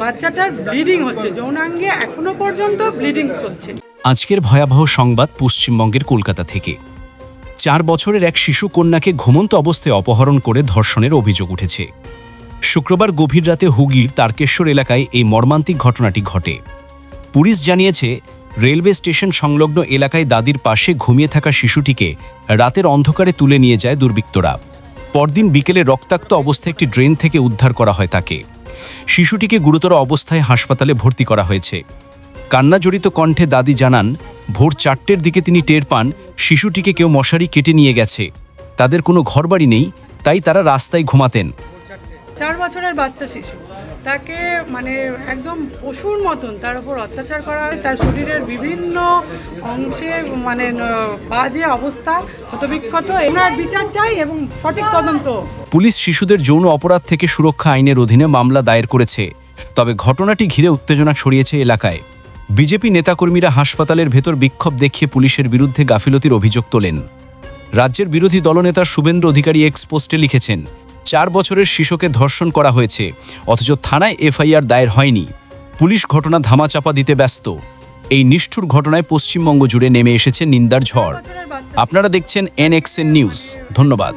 বাচ্চাটার ব্লিডিং হচ্ছে, যৌনাঙ্গে এখনও পর্যন্ত ব্লিডিং চলছে। আজকের ভয়াবহ সংবাদ পশ্চিমবঙ্গের কলকাতা থেকে। চার বছরের এক শিশু কন্যাকে ঘুমন্ত অবস্থায় অপহরণ করে ধর্ষণের অভিযোগ উঠেছে। শুক্রবার গভীর রাতে হুগির তারকেশ্বর এলাকায় এই মর্মান্তিক ঘটনাটি ঘটে। পুলিশ জানিয়েছে, রেলওয়ে স্টেশন সংলগ্ন এলাকায় দাদির পাশে ঘুমিয়ে থাকা শিশুটিকে রাতের অন্ধকারে তুলে নিয়ে যায় দুর্বৃত্তরা। পরদিন বিকেলে রক্তাক্ত অবস্থায় একটি ড্রেন থেকে উদ্ধার করা হয় তাকে। শিশুটিকে গুরুতর অবস্থায় হাসপাতালে ভর্তি করা হয়েছে। কান্নাজড়িত কণ্ঠে দাদি জানান, ভোর চারটের দিকে তিনি টের পান, শিশুটিকে কেউ মশারি কেটে নিয়ে গেছে। তাদের কোনো ঘরবাড়ি নেই, তাই তারা রাস্তায় ঘুমাতেন। চার বছরের বাচ্চা শিশু। তাকে মানে একদম পশুর মতন তার উপর অত্যাচার করা হয়, তার শরীরের বিভিন্ন অংশে মানে বাজে অবস্থা ক্ষতবিক্ষত এনার বিচার চাই এবং সঠিক তদন্ত। পুলিশ শিশুদের যৌন অপরাধ থেকে সুরক্ষা আইনের অধীনে মামলা দায়ের করেছে। তবে ঘটনাটি ঘিরে উত্তেজনা ছড়িয়েছে এলাকায়। বিজেপি নেতাকর্মীরা হাসপাতালের ভেতর বিক্ষোভ দেখিয়ে পুলিশের বিরুদ্ধে গাফিলতির অভিযোগ তোলেন। রাজ্যের বিরোধী দলনেতা শুভেন্দ্র অধিকারী এক্স পোস্টে লিখেছেন চার বছরের শিশুকে ধর্ষণ করা হয়েছে, অথচ থানায় এফআইআর দায়ের হয়নি। পুলিশ ঘটনা ধামাচাপা দিতে ব্যস্ত। এই নিষ্ঠুর ঘটনায় পশ্চিমবঙ্গ জুড়ে নেমে এসেছে নিন্দার ঝড়। আপনারা দেখছেন এনএক্সএন নিউজ। ধন্যবাদ।